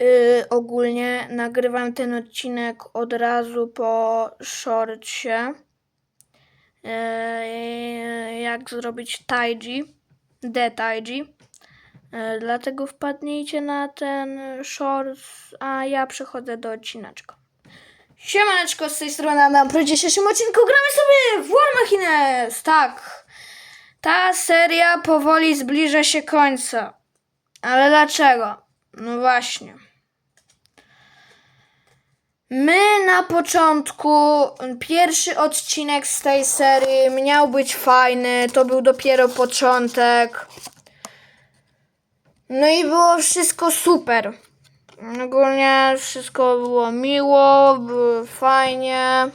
Yy, ogólnie nagrywam ten odcinek od razu po shortsie. Yy, jak zrobić taiji, the taiji. Yy, dlatego wpadnijcie na ten short, a ja przechodzę do odcineczka. Siemaneczko, z tej strony Adam. W dzisiejszym odcinku gramy sobie w War Machines. Tak, ta seria powoli zbliża się końca. Ale dlaczego? No właśnie. My na początku, pierwszy odcinek z tej serii miał być fajny, to był dopiero początek. No i było wszystko super. Ogólnie wszystko było miło, było fajnie.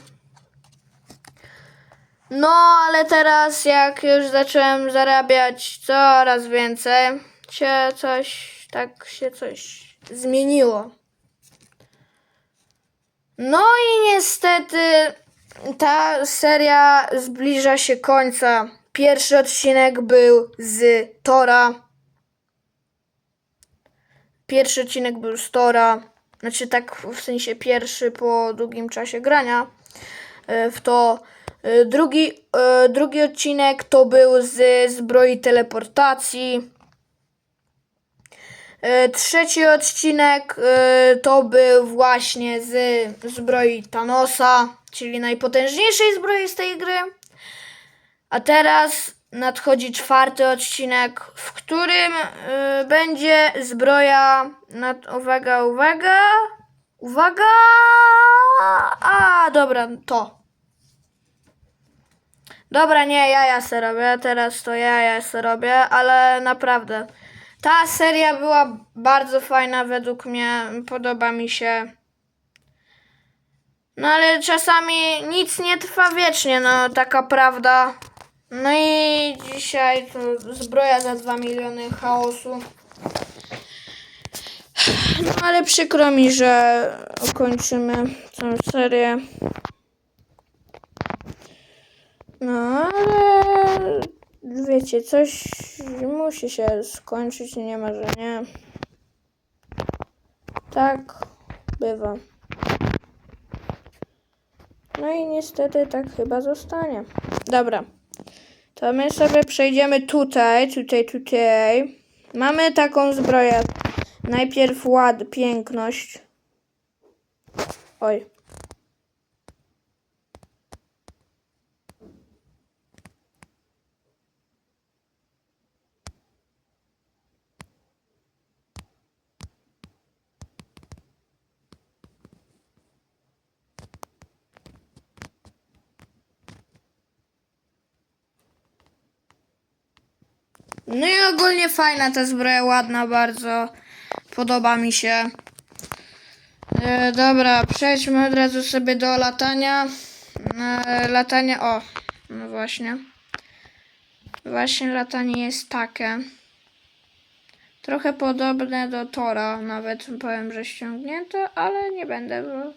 No, ale teraz jak już zacząłem zarabiać coraz więcej, się coś, tak się coś zmieniło. No i niestety ta seria zbliża się końca. Pierwszy odcinek był z Tora. Pierwszy odcinek był z Tora. Znaczy tak w sensie pierwszy po długim czasie grania e, w to. E, Drugi, e, drugi odcinek to był z zbroi teleportacji. E, Trzeci odcinek e, to był właśnie z zbroi Thanosa, czyli najpotężniejszej zbroi z tej gry. A teraz nadchodzi czwarty odcinek, w którym e, będzie zbroja. Nad, uwaga, uwaga. Uwaga! A, dobra, to. Dobra, nie, jaja se robię, teraz to jaja se robię, ale naprawdę. Ta seria była bardzo fajna według mnie, podoba mi się. No ale czasami nic nie trwa wiecznie, no taka prawda. No i dzisiaj to zbroja za 2 miliony chaosu. No ale przykro mi, że kończymy tę serię. No ale wiecie, coś musi się skończyć, nie ma, że nie. Tak bywa. No i niestety tak chyba zostanie. Dobra. To my sobie przejdziemy tutaj, tutaj, tutaj. Mamy taką zbroję. Najpierw ład, piękność. Oj. No i ogólnie fajna ta zbroja, ładna bardzo. Podoba mi się. E, dobra, przejdźmy od razu sobie do latania. E, latanie, o, no właśnie. Właśnie latanie jest takie. Trochę podobne do Tora, nawet powiem, że ściągnięte, ale nie będę, bo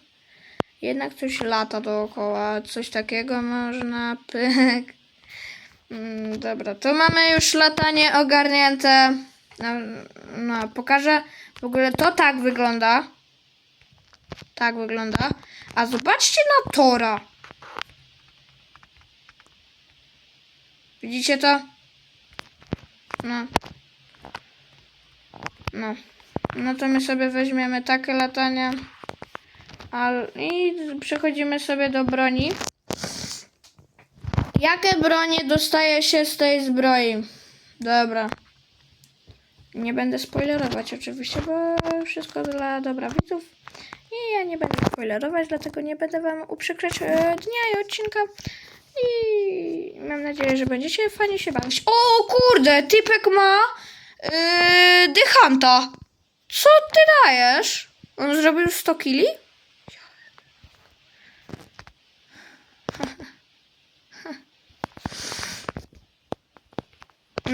jednak coś lata dookoła, coś takiego można, pyk. Mm, dobra, to mamy już latanie ogarnięte. No, no, pokażę. W ogóle to tak wygląda. Tak wygląda. A zobaczcie na Tora. Widzicie to? No. No. No to my sobie weźmiemy takie latanie. Al- I przechodzimy sobie do broni. Jakie bronie dostaje się z tej zbroi? Dobra. Nie będę spoilerować oczywiście, bo wszystko dla dobra widzów. I ja nie będę spoilerować, dlatego nie będę wam uprzykrzać e, dnia i odcinka. I mam nadzieję, że będziecie fajnie się bawić. O kurde, typek ma yy, dychanta. Co ty dajesz? On zrobił 100 kili?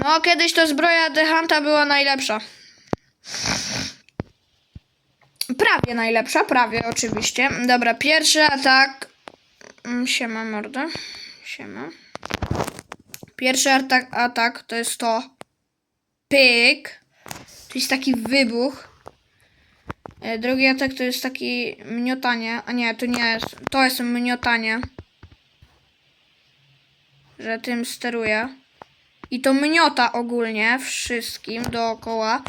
No, kiedyś to zbroja Dehanta była najlepsza. Prawie najlepsza, prawie oczywiście. Dobra, pierwszy atak. Mm, Siema mordo. Siema. Pierwszy atak, atak to jest to. Pyk. To jest taki wybuch. E, Drugi atak to jest taki miotanie. A nie, to nie jest. To jest miotanie. Że tym steruję. I to miota ogólnie wszystkim dookoła.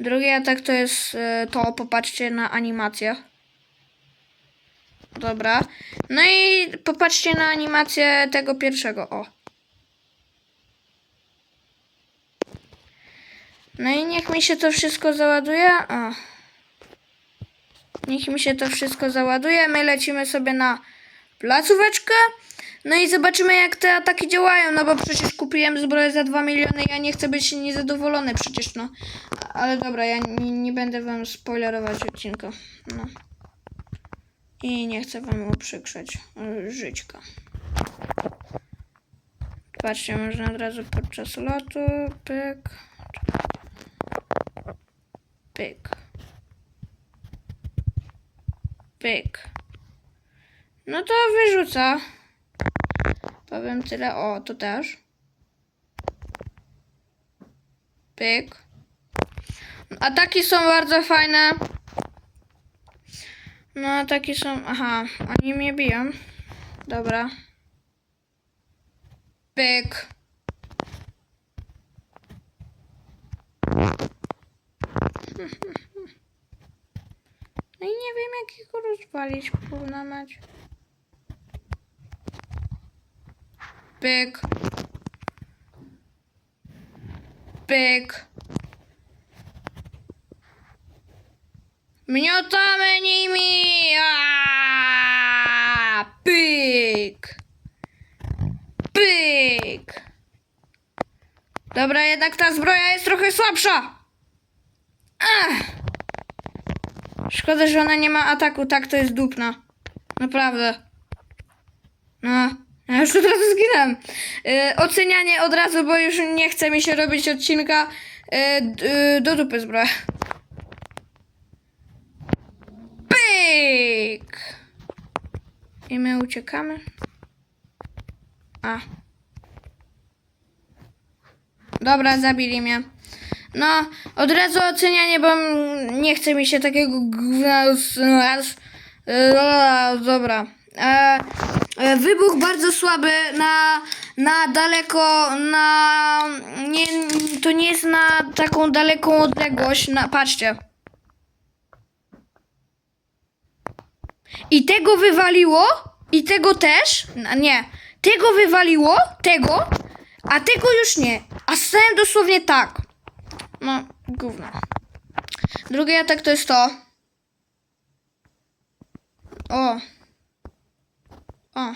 Drugi atak to jest e, to. Popatrzcie na animację. Dobra. No i popatrzcie na animację tego pierwszego. O. No i niech mi się to wszystko załaduje. O. Niech mi się to wszystko załaduje. My lecimy sobie na placóweczkę. No i zobaczymy jak te ataki działają. No bo przecież kupiłem zbroję za 2 miliony. Ja nie chcę być niezadowolony przecież no. Ale dobra, ja nie, nie będę wam spoilerować odcinka. No. I nie chcę wam uprzykrzać y, żyćka. Patrzcie, można od razu podczas lotu. Pyk. Pyk. Pyk. No to wyrzuca. Powiem tyle. O, to też. Pyk. Ataki są bardzo fajne. No, ataki są... Aha, oni mnie biją. Dobra. Pyk. No i nie wiem, jak ich rozwalić, kurna mać. Pyk. Pyk. Miotamy nimi! Aaaa! Pyk! Pyk! Dobra, jednak ta zbroja jest trochę słabsza. Ach. Szkoda, że ona nie ma ataku. Tak, to jest dupna. Naprawdę. No. Ja już od razu zginąłem. Yy, ocenianie od razu, bo już nie chce mi się robić odcinka d- yy, do dupy zbroja. Pyk! I my uciekamy. A. Dobra, zabili mnie. No, od razu ocenianie, bo nie chce mi się takiego gówna. Dobra. E, e, wybuch bardzo słaby na, na daleko, na. Nie, to nie jest na taką daleką odległość. Na, patrzcie. I tego wywaliło, i tego też. n- Nie. Tego wywaliło, tego, a tego już nie. A stałem dosłownie tak. No, gówno. Drugi atak to jest to. O. O.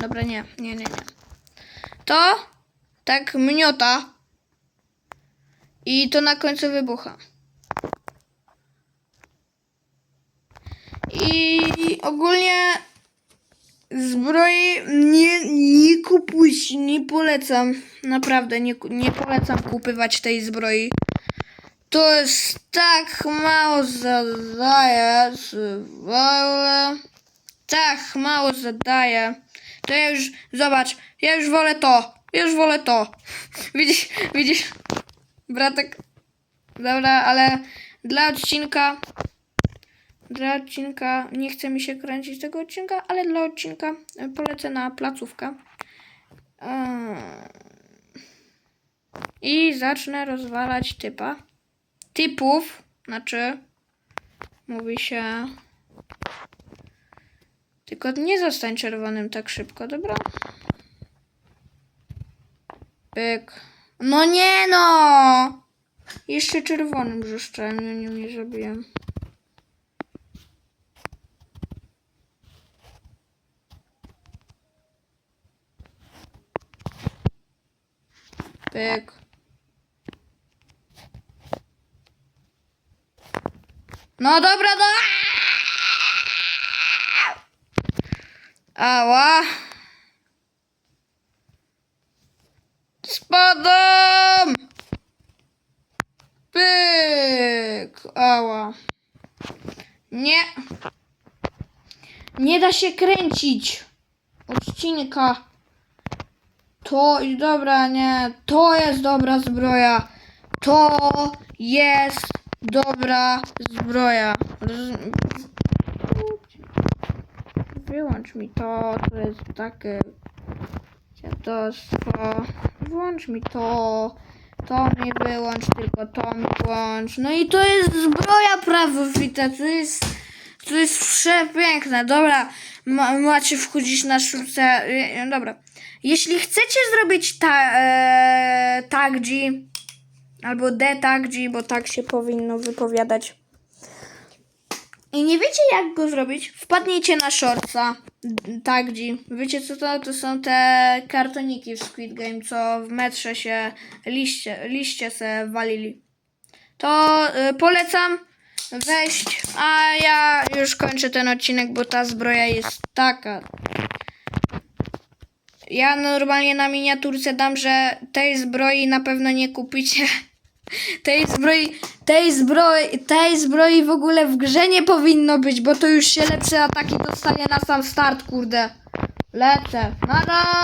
Dobra, nie, nie, nie, nie. To tak mniota. I to na końcu wybucha. I ogólnie zbroi nie, nie kupujcie, nie polecam. Naprawdę nie, nie polecam kupywać tej zbroi. To jest tak mało zadaje. w ogóle. Tak mało zadaje. To ja już, zobacz, ja już wolę to. Ja już wolę to. Widzisz, widzisz, bratek. Dobra, ale dla odcinka dla odcinka, nie chce mi się kręcić tego odcinka, ale dla odcinka polecę na placówkę. Eee. I zacznę rozwalać typa. Typów, znaczy mówi się. Tylko nie zostań czerwonym tak szybko, dobra? Pyk. No nie no! Jeszcze czerwonym brzeszczałem, ja nie mnie zabiłem. Pyk. No dobra, do... Ała. Spadam. Pyk. Ała. Nie. Nie da się kręcić odcinka. To i dobra, nie. To jest dobra zbroja. To jest Dobra zbroja. Wyłącz mi to, to jest takie dziadostwo. Włącz mi to, to mi wyłącz, tylko to mi włącz. No i to jest zbroja prawowita, to jest, to jest przepiękne. Dobra, ma, macie wchodzić na sztuce. e, Dobra, jeśli chcecie zrobić ta, e, tag G, albo D tag G, bo tak się powinno wypowiadać. I nie wiecie jak go zrobić? Wpadnijcie na shortsa. Tak, G. Wiecie co to? To są te kartoniki w Squid Game, co w metrze się liście, liście se walili. To y, polecam wejść, a ja już kończę ten odcinek, bo ta zbroja jest taka. Ja normalnie na miniaturce dam, że tej zbroi na pewno nie kupicie. Tej zbroi, tej zbroi, tej zbroi w ogóle w grze nie powinno być, bo to już się lepsze ataki dostaje na sam start, kurde. Lecę. Nada!